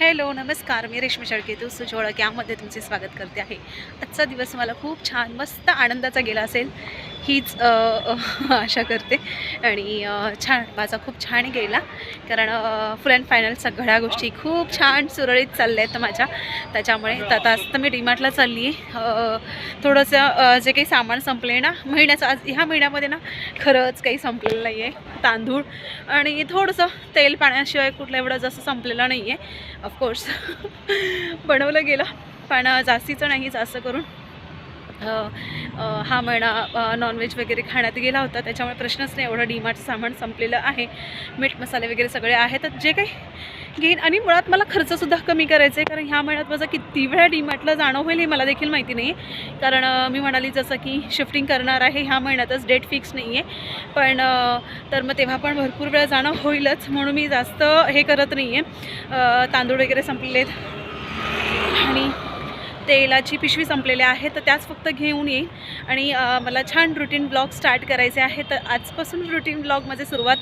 Hello नमस्कार. मी रेश्मी शेळके तू सुजोळक यामध्ये तुमचे स्वागत करते आहे. आजचा दिवस मला खूप छान मस्त आनंदाचा गेला असेल. हीच आशा करते. आणि छान माझा खूप छान गेला. कारण फुल अँड फायनल सगळ्या गोष्टी खूप छान सुरळीत चालल्या आहेत माझ्या. त्याच्यामुळे तर आता तर मी डीमार्टला चालली आहे. थोडंसं जे काही सामान संपले आहे ना महिन्याचं आज ह्या महिन्यामध्ये ना खरंच काही संपलेलं नाही आहे. तांदूळ आणि थोडंसं तेल पाण्याशिवाय कुठलं एवढं जसं संपलेलं नाही आहे. ऑफकोर्स बनवलं गेलं. पण जास्तीचं नाही जास्त करून. हा महिना नॉनव्हेज वगैरे खाण्यात गेला होता. त्याच्यामुळे प्रश्नच नाही एवढं डीमार्टचं सामान संपलेलं आहे. मीठ मसाले वगैरे सगळे आहेत. जे काही घेईन आणि मुळात मला खर्चसुद्धा कमी करायचा आहे कारण ह्या महिन्यात माझं किती वेळा डीमार्टला जाणं होईल हे मला देखील माहिती नाही आहे कारण मी म्हणाली जसं की शिफ्टिंग करणार आहे ह्या महिन्यातच डेट फिक्स नाही आहे पण तर मग तेव्हा पण भरपूर वेळा जाणं होईलच म्हणून मी जास्त हे करत नाही आहे तांदूळ वगैरे संपलेले आहेत. आणि तेलाची पिशवी संपलेल्या आहे तर त्याच फक्त घेऊन येईन. आणि मला छान रुटीन ब्लॉग स्टार्ट करायचे आहे तर आजपासून रुटीन ब्लॉग माझे सुरुवात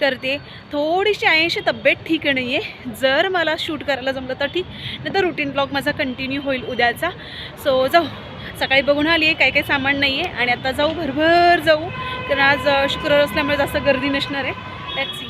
करते. थोडीशी ऐंशी तब्येत ठीक नाही आहे जर मला शूट करायला जमलं तर ठीक नाही तर रुटीन ब्लॉग माझा कंटिन्यू होईल उद्याचा. सो जाऊ. सकाळी बघून आली आहे काही काही सामान नाही आहे आणि आता जाऊ भरभर जाऊ. कारण आज शुक्रवार असल्यामुळे जास्त गर्दी नसणार आहे. लेट्स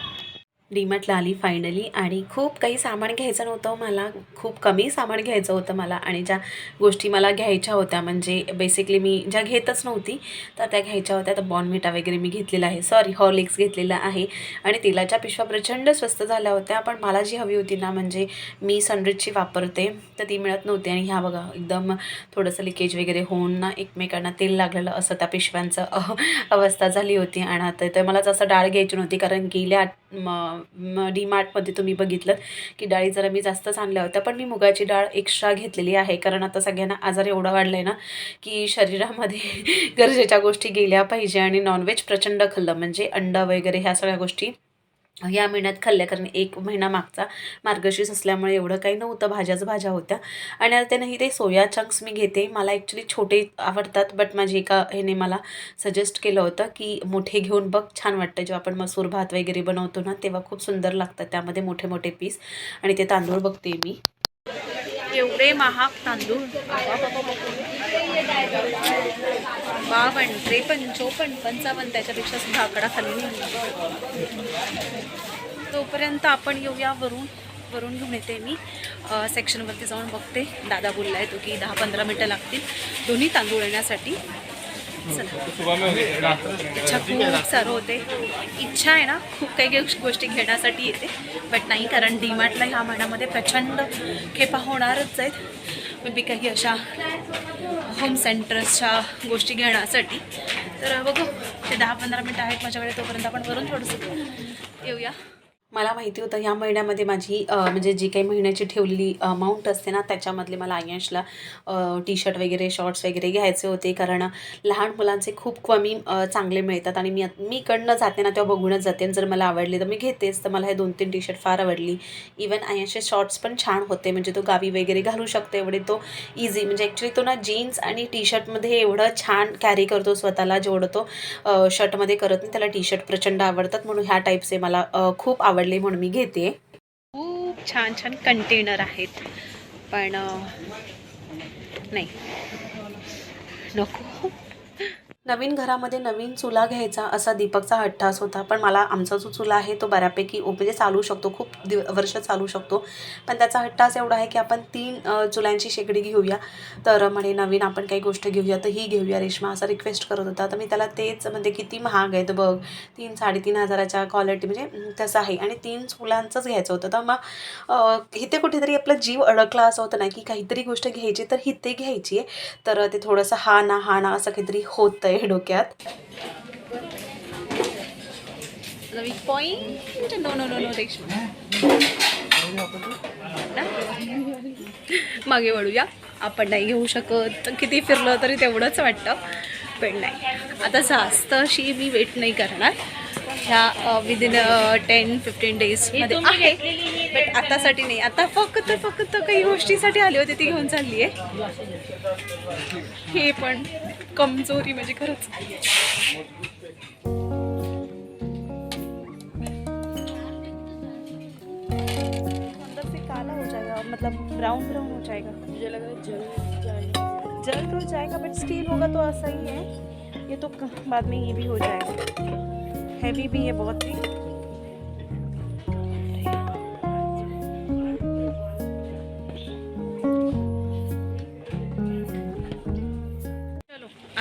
डीमार्टला आली फायनली आणि खूप काही सामान घ्यायचं नव्हतं. मला खूप कमी सामान घ्यायचं होतं मला. आणि ज्या गोष्टी मला घ्यायच्या होत्या म्हणजे बेसिकली मी ज्या घेतच नव्हती तर त्या घ्यायच्या होत्या. तर बॉर्नविटा वगैरे मी घेतलेला आहे. सॉरी हॉर्लिक्स घेतलेला आहे. आणि तेलाच्या पिशव्या प्रचंड स्वस्त झाल्या होत्या. पण मला जी हवी होती ना म्हणजे मी सनरिचची वापरते तर ती मिळत नव्हती. आणि ह्या बघा एकदम थोडंसं लिकेज वगैरे होऊन ना एकमेकांना तेल लागलेलं असं त्या पिशव्यांचं अवस्था झाली होती. आणि आता तर मला जसं डाळ घ्यायची नव्हती कारण गेल्या म डी मार्टमध्ये तुम्ही बघितलं की डाळी जरा मी जास्तच आणल्या होत्या पण मी मुगाची डाळ एक्स्ट्रा घेतलेली आहे. कारण आता सगळ्यांना आजार एवढा वाढला आहे ना की शरीरामध्ये गरजेच्या गोष्टी गेल्या पाहिजे आणि नॉनव्हेज प्रचंड खाल्लं. म्हणजे अंडा वगैरे ह्या सगळ्या गोष्टी या महिन्यात खाल्ल्या कारण एक महिना मागचा मार्गशीर्ष असल्यामुळे एवढं काही नव्हतं भाज्याच भाज्या होत्या. आणि आता नाही ते सोया चंक्स मी घेते. मला ॲक्च्युली छोटे आवडतात बट माझी एका ह्याने मला सजेस्ट केलं होतं की मोठे घेऊन बघ छान वाटतं. जेव्हा आपण मसूर भात वगैरे बनवतो ना तेव्हा खूप सुंदर लागतात त्यामध्ये मोठे मोठे पीस आणि ते तांदूळ बघते मी. एवढे महाग तांदूळ? बावन्न त्रेपन्न चोपन्न पंचावन्न त्याच्यापेक्षा सुद्धा आकडा खाली नाही. तोपर्यंत आपण येऊया वरून वरून घेऊन येते मी. सेक्शनवरती जाऊन बघते. दादा बोलला आहे तो की दहा पंधरा मिनटं लागतील. दोन्ही तांदूळ येण्यासाठी. इच्छा खूप सारं होते. इच्छा आहे ना खूप काही काही गोष्टी घेण्यासाठी येते. बट नाही कारण डीमार्टला ह्या महिन्यामध्ये प्रचंड खेपा होणारच आहेत. मे बी काही अशा होम सेंटर्सच्या गोष्टी घेण्यासाठी. तर बघू ते दहा पंधरा मिनटं आहेत माझ्याकडे तोपर्यंत आपण वरून थोडंसं येऊया. मला माहिती होतं ह्या महिन्यामध्ये माझी म्हणजे जी काही महिन्याची ठेवलेली अमाऊंट असते ना त्याच्यामधले मला आयंशला टी शर्ट वगैरे शॉर्ट्स वगैरे घ्यायचे होते. कारण लहान मुलांचे खूप कमी चांगले मिळतात. आणि मी मी इकडनं जाते ना तेव्हा बघूनच जाते. आणि जर मला आवडले तर मी घेतेच. तर मला हे दोन तीन टी शर्ट फार आवडली. इवन आयंशचे शॉर्ट्स पण छान होते. म्हणजे तो गावी वगैरे घालू शकतो. एवढे तो इझी म्हणजे ॲक्च्युली तो ना जीन्स आणि टी शर्टमध्ये एवढं छान कॅरी करतो स्वतःला. जेवढं तो शर्टमध्ये करत नाही त्याला टी शर्ट प्रचंड आवडतात. म्हणून ह्या टाईपचे मला खूप आवड आवडले म्हणून मी घेते. खूप छान छान कंटेनर आहेत. पण नाही. नको. नवीन घरामध्ये नवीन चुला घ्यायचा असा दीपकचा हट्टास होता. पण मला आमचा जो चुला आहे तो बऱ्यापैकी ओ- म्हणजे चालू शकतो. खूप दिव वर्ष चालू शकतो. पण त्याचा हट्टास एवढा आहे की आपण तीन चुल्यांची चुलांची शेगडी घेऊया. तर म्हणे नवीन आपण काही गोष्ट घेऊया तर ही घेऊया रेश्मा असा रिक्वेस्ट करत होता. तर मी त्याला तेच म्हणजे किती महाग आहे तर बघ. तीन साडेतीन हजाराच्या क्वालिटी म्हणजे तसं आहे. आणि तीन चुलांचंच घ्यायचं होतं. तर मग इथे कुठेतरी आपला जीव अडकला असं होतं ना की काहीतरी गोष्ट घ्यायची तर हिते घ्यायची आहे तर ते थोडंसं हा ना हा ना असं काहीतरी होतं आहे डोक्यात. Point no no no no मागे वळूया. आपण नाही घेऊ शकत. किती फिरलं तरी तेवढंच वाटतं. पण नाही. आता जास्त अशी मी वेट नाही करणार. ह्या विदिन टेन फिफ्टीन डेजमध्ये आहे. बट आतासाठी नाही. आता फक्त फक्त काही गोष्टीसाठी आली होती ती घेऊन चालली आहे हे पण. कमज़ोरी म्हणजे खरंच. अंदर से काला हो जाएगा मतलब ब्राउन ब्राउन हो जाएगा. मुझे लग रहा है जल जाएगा जल तो जाएगा बट स्टील होगा तो ऐसा ही है. ये तो बाद में ये भी हो जाएगा. हैवी भी है बहुत ही.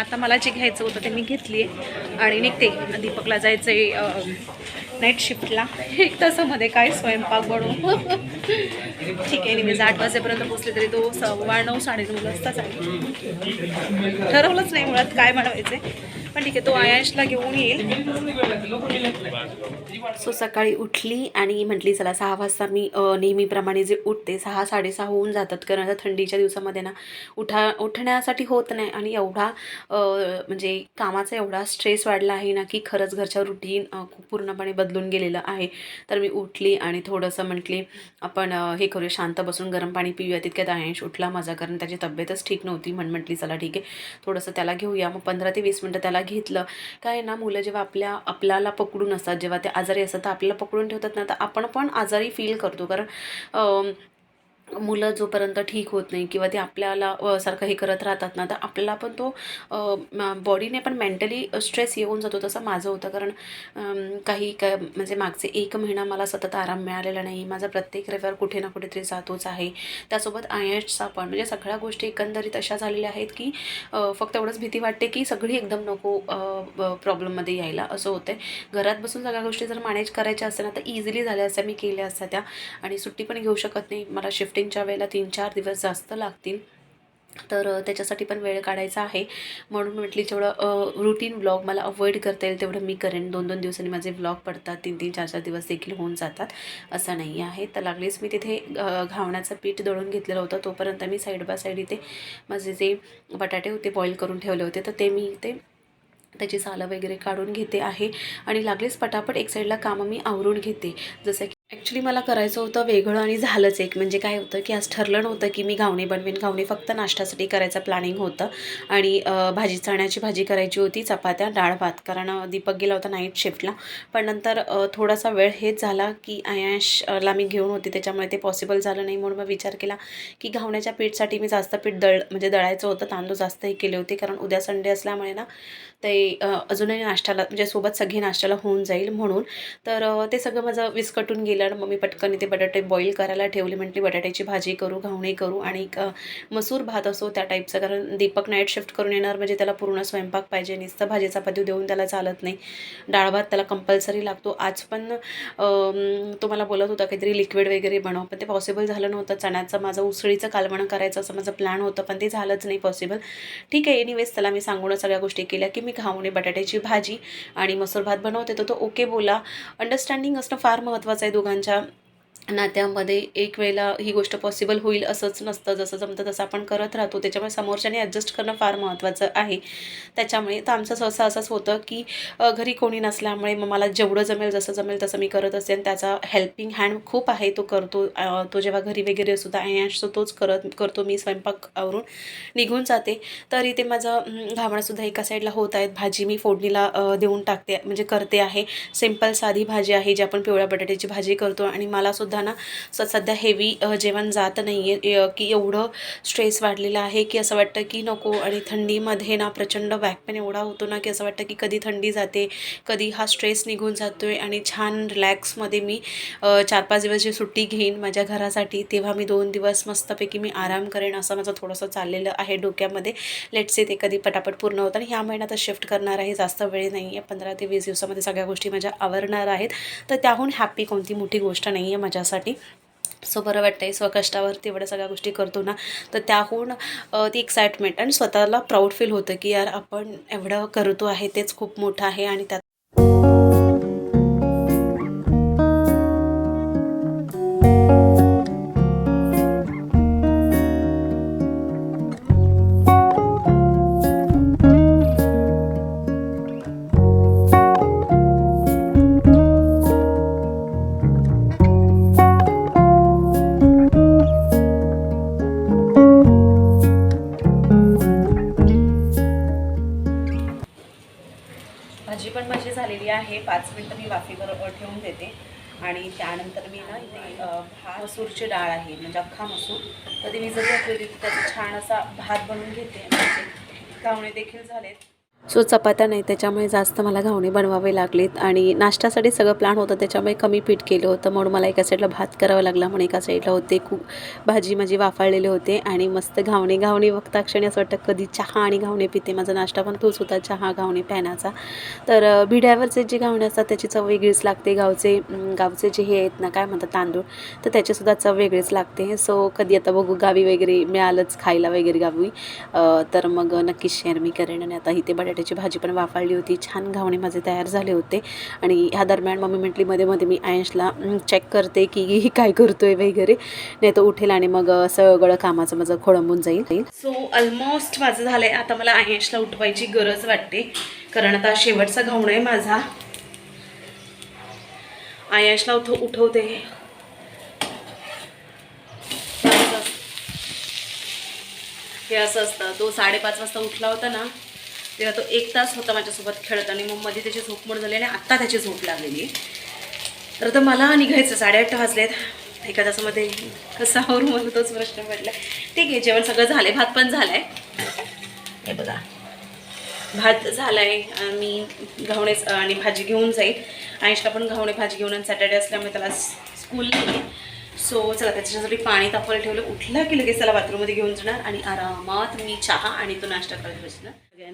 आता मला जे घ्यायचं होतं ते मी घेतली आहे आणि निघते. दीपकला जायचं आहे नाईट शिफ्टला एक तासामध्ये काय स्वयंपाक बनवू? ठीक आहे मी आठ वाजेपर्यंत पोचले तरी तो सव्वा नऊ साडेनऊ वाजताच आहे. ठरवलंच नाही मुळात काय बनवायचं पण ठीक आहे तो आयांशला घेऊन येईल. सो सकाळी उठली आणि म्हटली चला सहा वाजता मी नेहमीप्रमाणे जे उठते सहा साडेसहा होऊन जातात. कारण आता थंडीच्या दिवसामध्ये ना उठा उठण्यासाठी होत नाही आणि एवढा म्हणजे कामाचा एवढा स्ट्रेस वाढला आहे ना की खरंच घरच्या रुटीन खूप पूर्णपणे बदलून गेलेलं आहे. तर मी उठली आणि थोडंसं म्हटली आपण हे करूया शांत बसून गरम पाणी पिऊया. तितक्यात आयश उठला माझा कारण त्याची तब्येतच ठीक नव्हती. म्हण म्हटली चला ठीक आहे थोडंसं त्याला घेऊया. मग पंधरा ते वीस मिनटं त्याला घेतलं. काय ना मुलं जेव्हा आपल्या आपल्याला पकडून असतात जेव्हा ते आजारी असतात तर आपल्याला पकडून ठेवतात ना तर आपण पण आजारी फील करतो. कारण मुलं जोपर्यंत ठीक होत नाही किंवा ते आपल्याला सारखं हे करत राहतात ना तर आपल्याला पण तो बॉडीने पण मेंटली स्ट्रेस येऊन जातो तसं माझं होतं. कारण काही काय म्हणजे मागचे एक महिना मला सतत आराम मिळालेला नाही. माझा प्रत्येक रविवार कुठे ना कुठेतरी जातोच आहे. त्यासोबत आयएसचा पण म्हणजे सगळ्या गोष्टी एकंदरीत अशा झालेल्या आहेत की फक्त एवढंच भीती वाटते की सगळी एकदम नको प्रॉब्लेममध्ये यायला. असं होतं आहे घरात बसून सगळ्या गोष्टी जर मॅनेज करायच्या असतील ना तर इझिली झाल्या असत्या. मी केल्या असत्या त्या. आणि सुट्टी पण घेऊ शकत नाही. मला शिफ्ट शिफ्टिंगच्या वेळेला तीन चार दिवस जास्त लागतील. तर त्याच्यासाठी पण वेळ काढायचा आहे. म्हणून म्हटली जेवढं रुटीन ब्लॉग मला अवॉइड करता येईल तेवढं मी करेन. दोन दोन दिवसांनी माझे व्लॉग पडतात. तीन तीन चार चार दिवस देखील होऊन जातात. असं नाही आहे. तर लागलीच मी तिथे घावण्याचं पीठ दळून घेतलेलं होतं. तोपर्यंत मी साईड बाय साईड इथे माझे जे बटाटे होते बॉईल करून ठेवले होते. तर ते मी इथे त्याची सालं वगैरे काढून घेते आहे. आणि लागलीच पटापट एक साईडला कामं मी आवरून घेते. जसं की ॲक्च्युली मला करायचं होतं वेगळं आणि झालंच एक. म्हणजे काय होतं की आज ठरलं नव्हतं की मी घावणे बनवेन. घावणे फक्त नाश्त्यासाठी करायचं प्लॅनिंग होतं. आणि भाजी चण्याची भाजी करायची होती चपात्या डाळ भात. कारण दीपक गेला होता नाईट शिफ्टला पण नंतर थोडासा वेळ हेच झाला की आयाशला मी घेऊन होती. त्याच्यामुळे ते पॉसिबल झालं नाही म्हणून मग विचार केला की घावण्याच्या पीठसाठी मी जास्त पीठ दळ म्हणजे दळायचं होतं. तांदूळ जास्त हे केले होते. कारण उद्या संडे असल्यामुळे ना ते अजूनही नाश्त्याला म्हणजे सोबत सगळी नाश्त्याला होऊन जाईल म्हणून. तर ते सगळं माझं विस्कटून गेलं. दिला मग मी पटकन इथे बटाटे बॉईल करायला ठेवले. म्हटली बटाट्याची भाजी करू घावणे करू आणि एक, मसूर भात असो त्या टाईपचं कारण दीपक नाईट शिफ्ट करून येणार म्हणजे त्याला पूर्ण स्वयंपाक पाहिजे. नुसतं भाजी चपाती देऊन त्याला चालत नाही. डाळ भात त्याला कंपल्सरी लागतो. आज पण तो मला बोलत होता काहीतरी लिक्विड वगैरे बनव. पण ते पॉसिबल झालं नव्हतं. चण्याचं माझं उसळीचं कालवण करायचं असं माझं प्लॅन होतं पण ते झालंच नाही पॉसिबल ठीक आहे एनिवेज त्याला मी सांगूनच सगळ्या गोष्टी केल्या की मी घावणे बटाट्याची भाजी आणि मसूर भात बनवते. तर तो ओके बोला. अंडरस्टँडिंग असणं फार महत्त्वाचं आहे గంజ नात्यामध्ये एक वेळेला ही गोष्ट पॉसिबल होईल असंच नसतं. जसं जमतं तसं आपण करत राहतो. त्याच्यामुळे समोरच्याने ॲडजस्ट करणं फार महत्त्वाचं आहे. त्याच्यामुळे तर आमचं सहसा असंच होतं की घरी कोणी नसल्यामुळे मग मला जेवढं जमेल जसं जमेल तसं मी करत असेन. त्याचा हेल्पिंग हँड खूप आहे. तो करतो तो जेव्हा घरी वगैरे असतो तर असतो तोच करत करतो मी स्वयंपाक आवरून. निघून जाते. तर इथे माझं हं, घावणंसुद्धा एका साईडला होत आहेत. भाजी मी फोडणीला देऊन टाकते म्हणजे करते आहे. सिंपल साधी भाजी आहे जी आपण पिवळ्या बटाट्याची भाजी करतो. आणि मलासुद्धा सुद्धा ना स सध्या हेवी जेवण जात नाही आहे की एवढं स्ट्रेस वाढलेला आहे की असं वाटतं की नको आणि थंडीमध्ये ना प्रचंड बॅकपेन एवढा होतो ना की असं वाटतं की कधी थंडी जाते कधी हा स्ट्रेस निघून जातो आहे आणि छान रिलॅक्समध्ये मी चार पाच दिवस जी सुट्टी घेईन माझ्या घरासाठी तेव्हा मी दोन दिवस मस्तपैकी मी आराम करेन असं माझं थोडंसं चाललेलं आहे डोक्यामध्ये. लेट्स ते कधी पटापट पूर्ण होतं आणि ह्या महिन्यातच शिफ्ट करणार आहे जास्त वेळ नाही आहे पंधरा ते वीस दिवसामध्ये सगळ्या गोष्टी माझ्या आवरणार आहेत. तर त्याहून हॅप्पी कोणती मोठी गोष्ट नाही आहे माझ्या माझ्यासाठी सो बरं वाटतं आहे स्वकष्टावरती एवढ्या सगळ्या गोष्टी करतो ना. तर त्याहून ती एक्साइटमेंट आणि स्वतःला प्राऊड फील होतं की यार आपण एवढं करतो आहे तेच खूप मोठं आहे आणि त्यात मसूरची डाळ आहे म्हणजे अख्खा मसूर. तर ती मी जरी घातलेली तर त्याचा छान असा भात बनवून घेते. म्हणजे कावणे देखील झालेत. सो चपात्या नाही त्याच्यामुळे जास्त मला घावणे बनवावे लागलेत आणि नाश्त्यासाठी सगळं प्लॅन होतं त्याच्यामुळे कमी पीठ केलं होतं. म्हणून मला एका साईडला भात करावा लागला म्हणून एका साईडला होते खूप भाजी माझी वाफाळलेले होते आणि मस्त घावणे घावणे वक्ताक्षणी असं वाटतं कधी चहा आणि घावणे पिते. माझा नाश्ता पण तोच होता चहा घावणे प्यानाचा तर भिड्यावरचे जे घावणे असतात त्याची चव वेगळीच लागते. गावचे गावचे जे हे आहेत ना काय म्हणतात तांदूळ तर त्याचीसुद्धा चव वेगळीच लागते. सो कधी आता बघू गावी वगैरे मिळालंच खायला वगैरे गावी. तर मग नक्कीच शेअर मी करेन आणि आता इथे बटाट्याची भाजी पण वाफाळली होती. छान घावणे माझे तयार झाले होते. आणि ह्या दरम्यान मम्मी म्हटली मध्ये मध्ये मी आयशला चेक करते की काय करतोय वगैरे. नाही तो उठेल आणि मग सगळं कामाचं माझं खोळंबून जाईल. सो ऑलमोस्ट माझं झालंय. आता मला आयशला उठवायची गरज वाटते. कारण आता शेवटचा घावणं आहे माझा. आयशला उठ उठवते. हे असं असतं. तो साडेपाच वाजता उठला होता ना. तेव्हा तो एक तास होता माझ्यासोबत खेळत आणि मग मध्ये त्याची झोपमोड झाली आणि आत्ता त्याची झोप लागलेली आहे. तर आता मला निघायचं साडेआठ वाजलेत. एका तासामध्ये कसा आवरू मला तोच प्रश्न पडला. ठीक आहे जेवण सगळं झालंय भात पण झालाय. हे बघा. भात झालाय मी घावणेच आणि भाजी घेऊन जाईल. आयुषला पण घावणे भाजी घेऊन आणि सॅटर्डे असल्यामुळे त्याला स्कूल नाही. सो चला त्याच्यासाठी पाणी तापवायला ठेवलं. उठला की लगेच त्याला बाथरूममध्ये घेऊन जाणार आणि आरामात मी चहा आणि तो नाश्ता करत बसणार. सगळे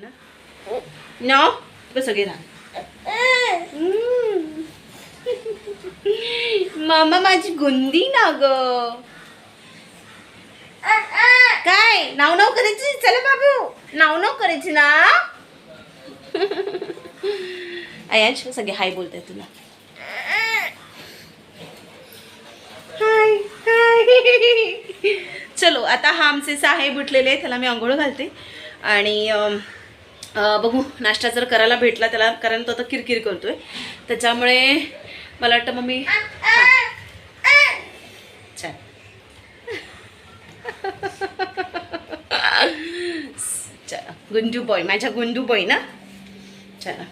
ना हो न सगळे राहा मामा माझी गुंदी ना ग काय नाव नाव करायची चला बाबू नाव नाव करायची ना अयांश सगळे हाय बोलताय तुला हाय हाय चलो आता हा आमचे साहेब उठलेले आहे त्याला मी आंघोळ घालते. आणि अम, बघू नाश्ता जर करायला भेटला त्याला कारण तो आता किरकिर करतोय. त्याच्यामुळे मला वाटतं मग मी हा. चल चला गुंजू बॉय माझ्या गुंजू बॉय ना? चला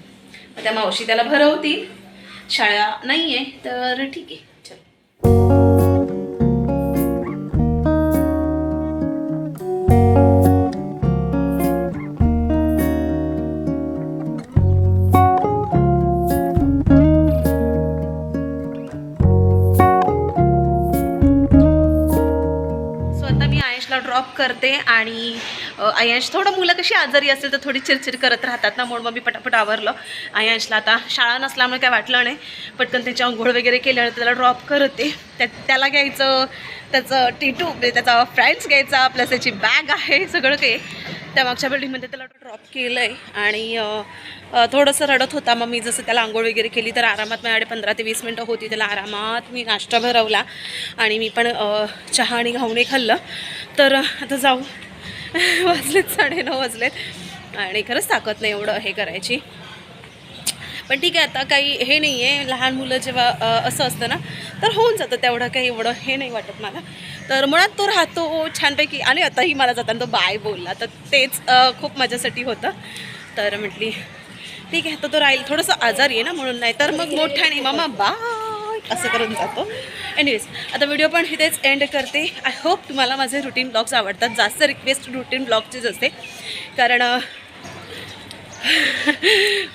मग त्या मावशी त्याला भरवतील. शाळा नाही आहे तर ठीक आहे. जॉब ड्रॉप करते आणि अयांश थोडं मुलं कशी आजारी असेल तर थोडी चिरचिर करत राहतात ना म्हणून मग मी पटापट आवरलं. अयांशला आता शाळा नसल्यामुळे काय वाटलं नाही पटकन त्याची आंघोळ वगैरे केल्यावर त्याला ड्रॉप करते. त्या त्याला घ्यायचं त्याचं टिटू म्हणजे त्याचा फ्रेंड्स घ्यायचा प्लस त्याची बॅग आहे सगळं काही. त्या मागच्या बिल्डिंगमध्ये त्याला ड्रॉप केलं आहे आणि थोडंसं रडत होता. मग मी जसं त्याला आंघोळ वगैरे केली तर आरामात माझ्याकडे पंधरा ते वीस मिनटं होती. त्याला आरामात मी नाश्ता भरवला. आणि मी पण चहा आणि घावणे खाल्लं. तर आता जाऊ. वाजलेत साडेनऊ वाजलेत. आणि खरंच ताकद नाही एवढं हे करायची. पण ठीक आहे आता काही हे नाही आहे लहान मुलं जेव्हा असं असतं ना तर होऊन जातं तेवढं काही एवढं हे नाही वाटत मला. तर मुळात तो राहतो छानपैकी आणि आताही मला जाताना तो बाय बोलला. तर तेच खूप माझ्यासाठी होतं. तर म्हटली ठीक आहे तर तो राहील. थोडंसं आजारी आहे ना म्हणून नाही तर मग मोठ्याने मामा बाय. असं करून जातो. एनिवेज आता व्हिडिओ पण इथेच एंड करते. आय होप तुम्हाला माझे रुटीन ब्लॉग्स आवडतात. जास्त रिक्वेस्ट रुटीन ब्लॉगचीच असते. कारण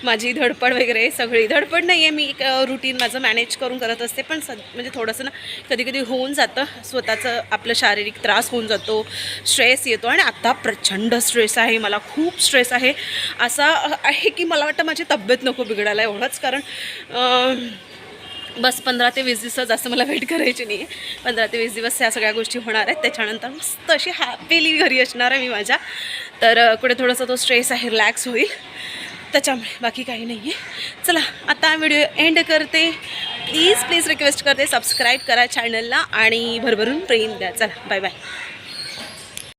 माझी धडपड वगैरे सगळी धडपड नाही आहे मी एक रुटीन माझं मॅनेज करून करत असते पण स म्हणजे थोडंसं ना कधी कधी होऊन जातं. स्वतःचं आपलं शारीरिक त्रास होऊन जातो स्ट्रेस येतो आणि आत्ता प्रचंड स्ट्रेस आहे. मला खूप स्ट्रेस आहे. असा आहे की मला वाटतं माझी तब्येत नको बिघडायला एवढंच कारण बस पंधरा ते वीस दिवस जास्त मला वेट करायची नाही आहे पंधरा ते वीस दिवस ह्या सगळ्या गोष्टी होणार आहेत. त्याच्यानंतर मस्त अशी हॅपीली घरी असणार आहे मी माझ्या. तर कुठे थोडासा तो स्ट्रेस आहे रिलॅक्स होईल. त्याच्यामुळे बाकी काही नाही आहे चला आता व्हिडिओ एंड करते. प्लीज प्लीज रिक्वेस्ट करते सबस्क्राईब करा चॅनलला आणि भरभरून प्रेम द्या. चला बाय बाय